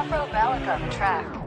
Afro Ballad on the track.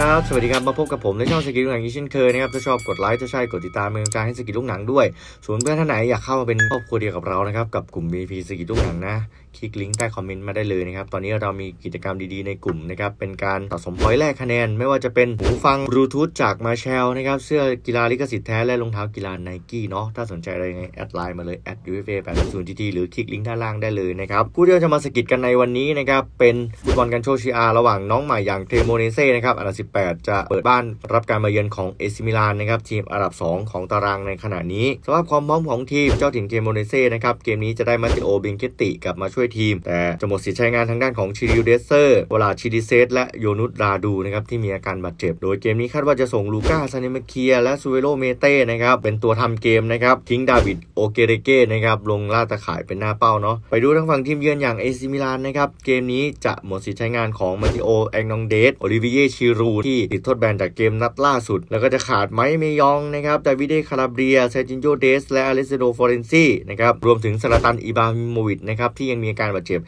ครับ สวัสดีครับ มาพบกับผมในช่องสกิลลูกหนังอีกเช่นเคยนะครับ ถ้าชอบกดไลค์ ถ้าใช่กดติดตามเป็นกำลังใจให้สกิลลูกหนังด้วย ส่วนเพื่อนท่านไหนอยากเข้ามาเป็นครอบครัวเดียวกับเรานะครับ กับกลุ่ม VP สกิลลูกหนังนะ คลิกลิงก์ใต้คอมเมนต์มาได้เลยนะครับ ตอนนี้เรามีกิจกรรมดีๆในกลุ่มนะครับ เป็นการสะสมพอยต์แลกคะแนน ไม่ว่าจะเป็นหูฟังบลูทูธจากมาเชลนะครับ เสื้อกีฬาลิขสิทธิ์แท้และรองเท้ากีฬาไนกี้เนาะ ถ้าสนใจอะไรยังไงแอดไลน์มาเลย at ufa 8 0 tt หรือคลิกลิงก์ด้านล่างได้เลยนะครับคู่ที่เราจะมาสกิดกันในวันนี้นะครับเป็นฟุตบอลกันโชชิอาระหว่างน้องใหม่อย่างเทโมเนเซ่นะครับอันดับ18 จะเปิดบ้านรับการมาเยือนของเอซิมิลานนะครับทีมอันดับ 2 ของตารางในขณะนี้สำหรับความพร้อมของทีมเจ้าถิ่นเทโมเนเซ่นะครับเกมนี้จะได้มาติโอบิงเกตติกลับมาช่วยทีม แต่จะหมดสิทธิ์ใช้งานทางด้านของชิริวเดเซอร์วลาชิดิเซสและโยนุสราดูนะครับที่มีอาการบาดเจ็บ โดยเกมนี้คาดว่าจะส่งลูก้าซาเนมาเคียและซูเวโรเมเต้นะครับเป็นตัวทำเกมนะครับทิ้งดาวิดโอเกเรเก้นะครับลงล่าตะข่ายเป็นหน้าเป้าเนาะไปดูทางฝั่งทีมเยือนอย่างเอซิมิลานนะครับเกมนี้จะหมดสิทธิ์ใช้งานของมาติโอแองนองเดสโอลิเวียชิรูที่ติดโทษแบนจากเกมนัดล่าสุด แล้วก็จะขาดไมค์เมยองนะครับดาวิเดคาราเบียเซจินโยเดสและอเลสโดฟอเรนซีนะครับรวมถึงซาลาตันอิบราฮิโมวิชนะครับที่ยังมีอาการบาดเจ็บ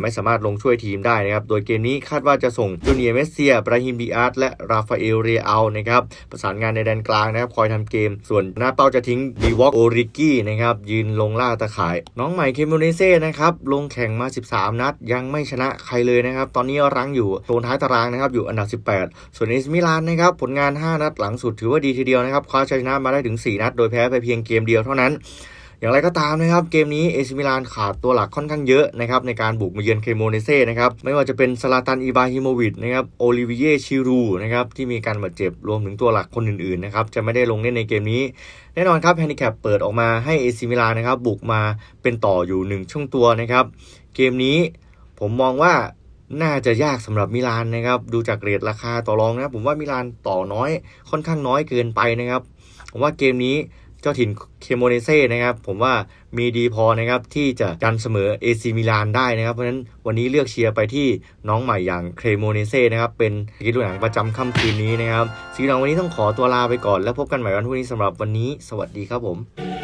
ไม่สามารถลงช่วยทีมได้นะครับโดยเกมนี้คาดว่าจะส่งจูเนียร์เมสเซียบราฮิมบีอาร์ตและราฟาเอลเรอัลนะครับประสานงานในแดนกลางนะครับคอยทำเกม ส่วนหน้าเป้าจะทิ้งดีวอกโอริกี้นะครับยืนลงล่าตะข่าย น้องใหม่เคมูเนเซ่นะครับลงแข่งมา 13 นัด ยังไม่ชนะใครเลยนะครับ ตอนนี้รั้งอยู่โซนท้ายตารางนะครับอยู่อันดับ 18ส่วนเอสมิลานนะครับผลงาน 5 นัดหลังสุดถือว่าดีทีเดียวนะครับคว้าชัยชนะมาได้ถึง 4 นัด โดยแพ้ไปเพียงเกมเดียวเท่านั้น อย่างไรก็ตามนะครับเกมนี้เอซิมิลานขาดตัวหลักค่อนข้างเยอะนะครับในการบุกมาเยือนเคโมเนเซ่นะครับไม่ว่าจะเป็นซาลาตันอิบาฮิโมวิชนะครับโอลิเวียชิรูนะครับที่มีการบาดเจ็บรวมถึงตัวหลักคนอื่นๆนะครับจะไม่ได้ลงเล่นในเกมนี้แน่นอนครับแฮนดิแคปเปิดออกมาให้เอซิมิลานนะครับบุกมาเป็นต่ออยู่1ช่วงตัวนะครับเกมนี้ผมมองว่า น่าจะยากสำหรับมิลานนะครับ ดูจากเรทราคาต่อรองนะครับผมว่ามิลานต่อน้อยค่อนข้างน้อยเกินไปนะครับ ผมว่าเกมนี้เจ้าถิ่นเคโมเนเซ่นะครับ ผมว่ามีดีพอนะครับที่จะดันเสมอเอซิมิลานได้นะครับ เพราะฉะนั้นวันนี้เลือกเชียร์ไปที่น้องใหม่อย่างเคโมเนเซ่นะครับ เป็นกีฬาหนังประจำค่ำคืนนี้นะครับสีหนังวันนี้ต้องขอตัวลาไปก่อนแล้วพบกันใหม่วันพรุ่งนี้สำหรับวันนี้ สวัสดีครับผม